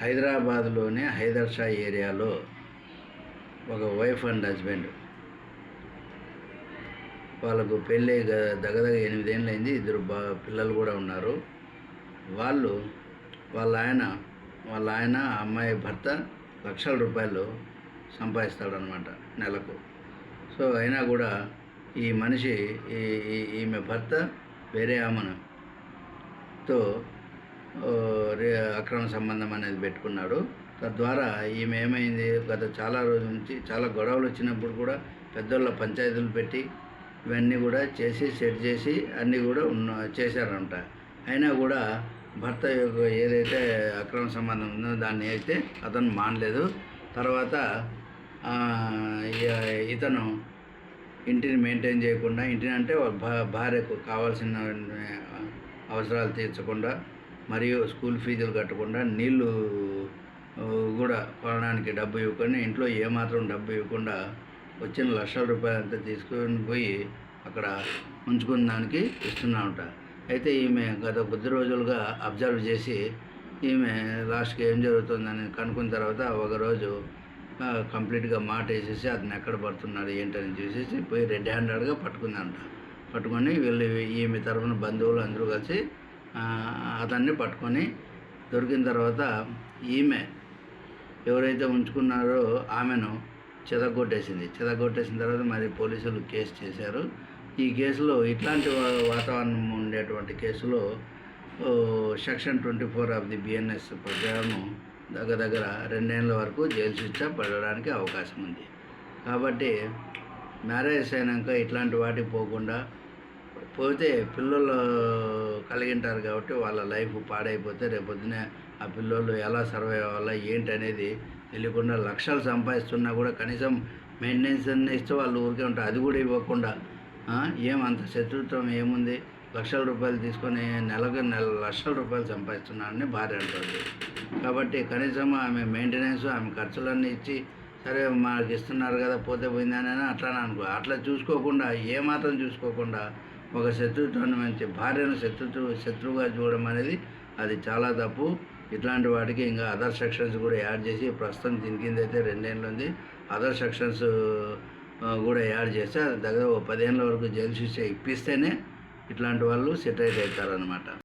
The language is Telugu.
హైదరాబాద్లోనే హైదర్ షా ఏరియాలో ఒక వైఫ్ అండ్ హస్బెండ్. వాళ్ళకు పెళ్ళి గ- దగ్గర ఎనిమిదేళ్ళు అయింది ఇద్దరు బా పిల్లలు కూడా ఉన్నారు. వాళ్ళు వాళ్ళ ఆయన వాళ్ళ ఆయన అమ్మాయి భర్త లక్షల రూపాయలు సంపాదిస్తాడనమాట నెలకు. సో అయినా కూడా ఈ మనిషి ఈ ఈ- ఈమె భర్త వేరే ఆమెను. తో అక్రమ సంబంధం అనేది పెట్టుకున్నాడు. తద్వారా ఈమె ఏమైంది? గత చాలా రోజుల నుంచి చాలా గొడవలు వచ్చినప్పుడు కూడా పెద్దోళ్ళ పంచాయతీలు పెట్టి ఇవన్నీ కూడా చేసి సెట్ చేసి అన్నీ కూడా ఉన్న చేశారంట. అయినా కూడా భర్త యొక్క ఏదైతే అక్రమ సంబంధం ఉందో దాన్ని అయితే అతను మానలేదు. తర్వాత ఇతను ఇంటిని మెయింటైన్ చేయకుండా ఇంటిని అంటే భా- భార్యకు కావాల్సిన అవసరాలు తీర్చకుండా మరియు స్కూల్ ఫీజులు కట్టకుండా నీళ్ళు కూడా కొనడానికి డబ్బు ఇవ్వకుండా ఇంట్లో ఏమాత్రం డబ్బు ఇవ్వకుండా వచ్చిన లక్షల రూపాయలు అంతా తీసుకొని పోయి అక్కడ ఉంచుకున్న దానికి ఇస్తున్నామంట. అయితే ఈమె గత కొద్ది రోజులుగా అబ్జర్వ్ చేసి ఈమె లాస్ట్కి ఏం జరుగుతుందని కనుక్కున్న తర్వాత ఒకరోజు కంప్లీట్గా మాట వేసేసి అతను ఎక్కడ పడుతున్నాడు ఏంటని చూసేసి పోయి రెడ్ హ్యాండెడ్గా పట్టుకుందంట. పట్టుకొని వీళ్ళు ఈమె తరఫున బంధువులు అందరూ కలిసి అతన్ని పట్టుకొని దొరికిన తర్వాత ఈమె ఎవరైతే ఉంచుకున్నారో ఆమెను చెదగొట్టేసింది చెదగొట్టేసిన తర్వాత మరి పోలీసులు కేసు చేశారు. ఈ కేసులో ఇట్లాంటి వాతావరణం ఉండేటువంటి కేసులో section twenty four of the BNS ప్రకారం దగ్గర దగ్గర రెండేళ్ళ వరకు జైలు శిక్ష పడడానికి అవకాశం ఉంది. కాబట్టి మ్యారేజ్ అయినాక ఇట్లాంటి వాటికి పోకుండా పోతే పిల్లలు కలిగింటారు కాబట్టి వాళ్ళ లైఫ్ పాడైపోతే రేపొద్దునే ఆ పిల్లోళ్ళు ఎలా సర్వైవ్ అవ్వాలా ఏంటి అనేది తెలియకుండా లక్షలు సంపాదిస్తున్నా కూడా కనీసం మెయింటెనెన్స్ ఇస్తే వాళ్ళు ఊరికే ఉంటారు. అది కూడా ఇవ్వకుండా ఏమంత శత్రుత్వం ఏముంది? లక్షల రూపాయలు తీసుకొని నెలకు నెల లక్షల రూపాయలు సంపాదిస్తున్నానని భార్య అంటుంది కాబట్టి కనీసం ఆమె మెయింటెనెన్స్ ఆమె ఖర్చులన్నీ ఇచ్చి సరే మాకు ఇస్తున్నారు కదా పోతే పోయిందని అట్లానే అనుకో. అట్లా చూసుకోకుండా ఏమాత్రం చూసుకోకుండా ఒక శత్రుత్వాన్ని మంచి భార్యను శత్రుత్వ శత్రువుగా చూడడం అనేది అది చాలా తప్పు. ఇట్లాంటి వాటికి ఇంకా అదర్ సెక్షన్స్ కూడా యాడ్ చేసి ప్రస్తుతం దీని కింద అయితే రెండేళ్ళు ఉంది. అదర్ సెక్షన్స్ కూడా యాడ్ చేస్తే దగ్గర ఒక పదిహేనుల వరకు జైలు శిక్ష ఇప్పిస్తేనే ఇట్లాంటి వాళ్ళు సెటిల్ అవుతారనమాట